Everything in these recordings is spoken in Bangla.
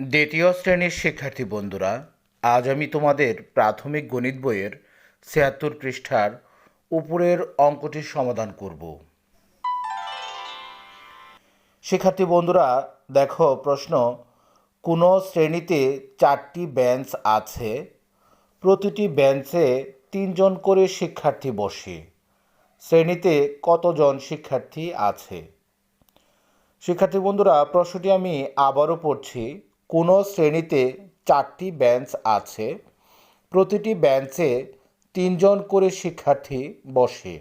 দ্বিতীয় শ্রেণির শিক্ষার্থী বন্ধুরা, আজ আমি তোমাদের প্রাথমিক গণিত বইয়ের ছিয়াত্তর পৃষ্ঠার উপরের অঙ্কটির সমাধান করব। শিক্ষার্থী বন্ধুরা, দেখো প্রশ্ন, কোনো শ্রেণীতে চারটি বেঞ্চ আছে? প্রতিটি বেঞ্চে তিনজন করে শিক্ষার্থী বসে। শ্রেণীতে কতজন শিক্ষার্থী আছে? শিক্ষার্থী বন্ধুরা, প্রশ্নটি আমি আবারও পড়ছি। কোনো শ্রেণীতে চারটি বেঞ্চ আছে। প্রতিটি বেঞ্চে তিনজন করে শিক্ষার্থী বসে।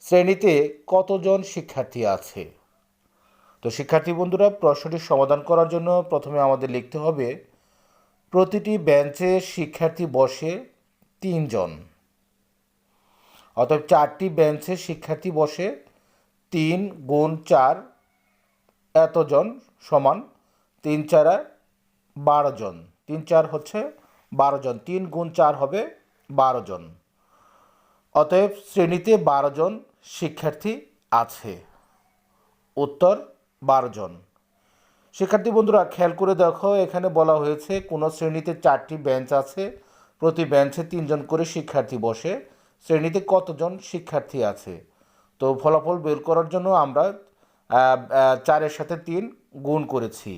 শ্রেণীতে কতজন শিক্ষার্থী আছে? তো শিক্ষার্থী বন্ধুরা প্রশ্নটির সমাধান করার জন্য প্রথমে আমাদের লিখতে হবে, প্রতিটি বেঞ্চে শিক্ষার্থী বসে তিনজন। অতএব চারটি বেঞ্চে শিক্ষার্থী বসে তিন গুণ চার এতজন সমান তিন চারা বারো জন। তিন চার হচ্ছে বারো জন। তিন গুণ চার হবে বারো জন। অতএব শ্রেণীতে বারো জন শিক্ষার্থী আছে। উত্তর, বারো জন। শিক্ষার্থী বন্ধুরা, খেয়াল করে দেখো, এখানে বলা হয়েছে কোনো শ্রেণীতে চারটি বেঞ্চ আছে। প্রতি বেঞ্চে তিনজন করে শিক্ষার্থী বসে। শ্রেণীতে কতজন শিক্ষার্থী আছে? তো ফলাফল বের করার জন্য আমরা চারের সাথে তিন গুণ করেছি।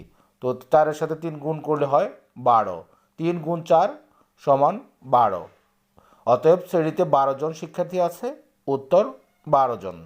তো চারের সাথে তিন গুণ করলে হয় বারো। তিন গুণ চার সমান বারো। অতএব শ্রেণীতে বারো জন শিক্ষার্থী আছে, উত্তর বারো জন।